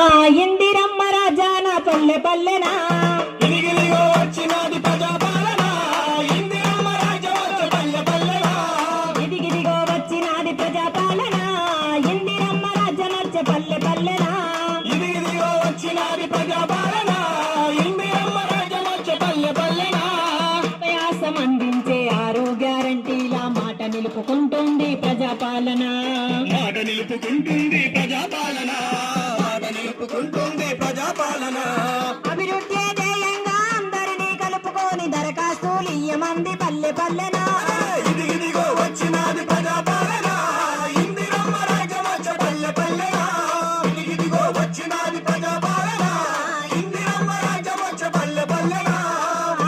ఇందిరమ్మ ఇందిరమ్మ రాజ్యవచ్చు పల్లె పల్లెనా? అందించే ఆరు గ్యారంటీల మాట నిలుపుకుంటుంది ప్రజాపాలన? ఇయ్యమంది పల్లె పల్లెనా? ఇది ఇదిగో వచ్చినది ప్రజాపాలన? ఇందిరమ్మ రాజ్యమచ్చ పల్లె పల్లెనా? ఇది ఇదిగో వచ్చినది ప్రజాపాలన? ఇందిరమ్మ రాజ్యమచ్చ పల్లె పల్లెనా?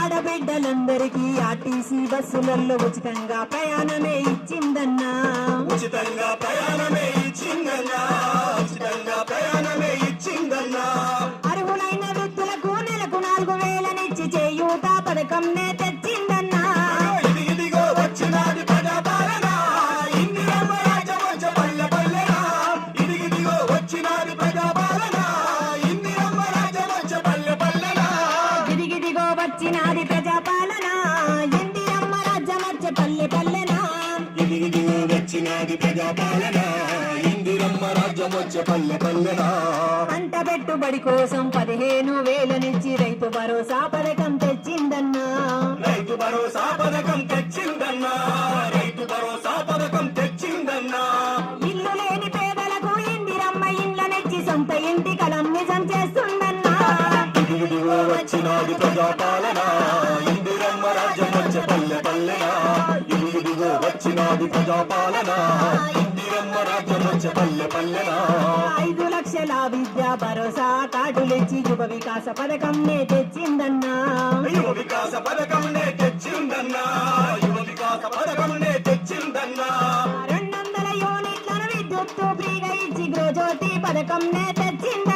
ఆడబిడ్డలందరికీ ఆర్టీసీ బస్సులలో ఉచితంగా ప్రయాణమే ఇచ్చిందన్నా. పల్లె పల్లెనా? వచ్చినది ప్రజాపాలన. ఇందిరమ్మ రాజ్యం వచ్చే పల్లె పల్లెనా? పంట పెట్టుబడి కోసం పదిహేను వేలనిచ్చి రైతు భరోసా పథకం తెచ్చిందన్నా. రైతు భరోసా పథకం తెచ్చిందన్నా. రైతు భరోసా పథకం తెచ్చిందన్నా. ఇల్లు లేని పేదలకు ఇందిరమ్మ ఇండ్లనిచ్చి సొంత ఇంటి కలం నిజం చేస్తుందన్నా. వచ్చినది ప్రజాపాలన. వచ్చే పల్లె పల్లెనా? ఇది ఇదిగో వచ్చినది ప్రజాపాలన. ఇందిరమ్మ రాజ్యం వచ్చే పల్లె పల్లెనా? ఐదు లక్షల విద్యా భరోసా కార్డులిచ్చి యువ వికాస పథకం నే తెచ్చిందన్నా. యువ వికాస పథకం నే తెచ్చిందన్నా. యువ వికాస పథకం నే తెచ్చిందన్నా. రెండు వందల యూనిట్లను విద్యుత్తు ఫ్రీగా ఇచ్చి గృహజ్యోతి పథకం నే తెచ్చిందన్నా.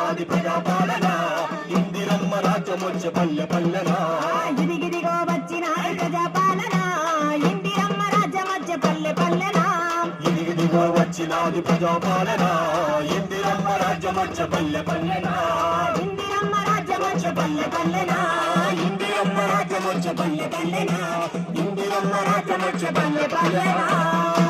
వచ్చినది ప్రజాపాలన. ఇందిరమ్మ రాజ్యం వచ్చే పల్లె పల్లెనా. ఇదిగిదిగో వచ్చిన ప్రజాపాలన. ఇందిరమ్మ రాజ్యమధ్య పల్లె పల్లెనా. ఇదిగో వచ్చినది ప్రజాపాలన. ఇందిరమ్మ రాజ్యం వచ్చే పల్లె పల్లెనా. ఇందిరమ్మ రాజ్యమధ్య పల్లె పల్లెనా. ఇందిరమ్మ రాజ్యం వచ్చే పల్లె పల్లెనా. ఇందిరమ్మ రాజ్యం వచ్చే పల్లె పల్లె పల్లెనా పల్లెనా.